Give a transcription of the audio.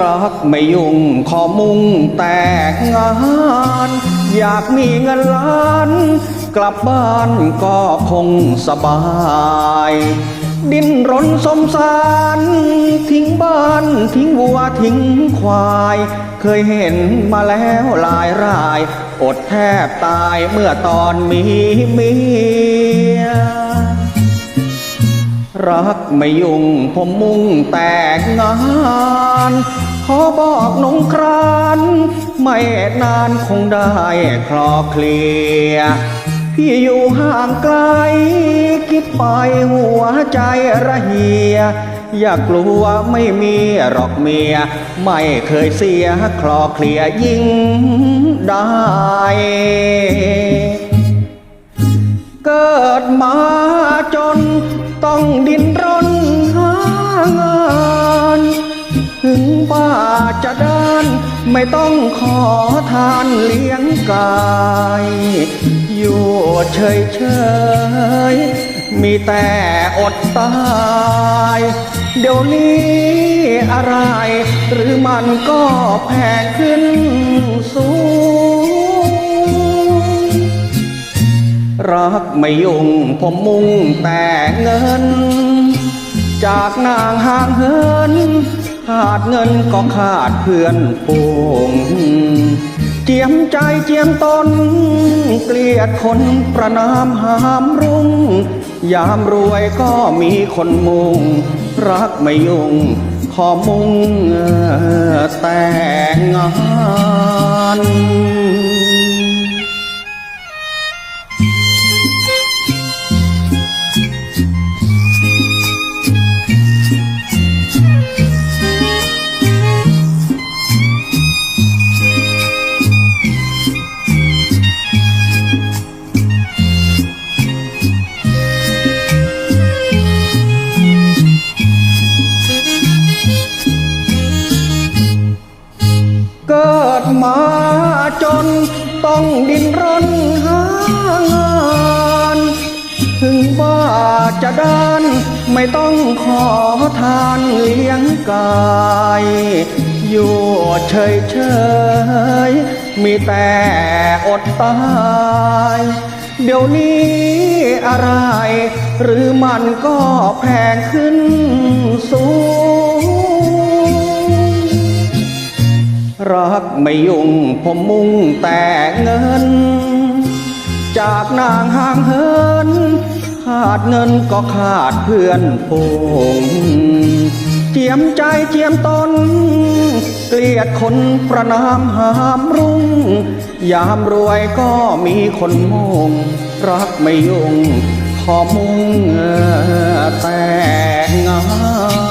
รักไม่ยุ่งขอมุ่งแต่งาน อยากมีเงินล้าน กลับบ้านก็คงสบาย ดิ้นรนสมสาร ทิ้งบ้านทิ้งวัวทิ้งควาย เคยเห็นมาแล้วหลายราย อดแทบตายเมื่อตอนมีเมียรักไม่ยุ่งผมมุ่งแต่งาน ขอบอกนงคราน ไม่นานคงได้คลอเคลีย พี่อยู่ห่างไกล คิดไปหัวใจระเหีย อย่ากลัวไม่มีหรอกเมีย ไม่เคยเสียคลอเคลียยิ่งได้เกิดมาจนต้องดิ ถึงว่าจะเดิน ไม่ต้องขอทานเลี้ยงกาย อยู่เฉยเฉยมีแต่อดตาย เดี๋ยวนี้อะไร หรือมันก็แพงขึ้นสูง รักไม่ยุ่งผมมุ่งแต่เงิน จากนางห่างเหิน ขาดเงินก็ขาดเพื่อนปูงเจียมใจเจียมตน เกลียดคนประนามหามรุ่ง ยามรวยก็มีคนมุง รักไม่ยุ่ง ขอมุ่งแต่งงาน น ต้องดิ้นรนหางาน ถึงว่าจะด้านไม่ต้องขอทานเลี้ยงกาย อยู่เฉยเฉยมีแต่อดตายเดี๋ยวนี้อะไร หรือมันก็แพงขึ้นสูง รักไม่ยุ่งผมมุ่งแต่เงิน จากนางห่างเหิน ขาดเงินก็ขาดเพื่อนพงเจียมใจเจียมตน เกลียดคนประนามหามรุ่ง ยามรวยก็มีคนมง รักไม่ยุ่งขอมุ่งแต่งงาน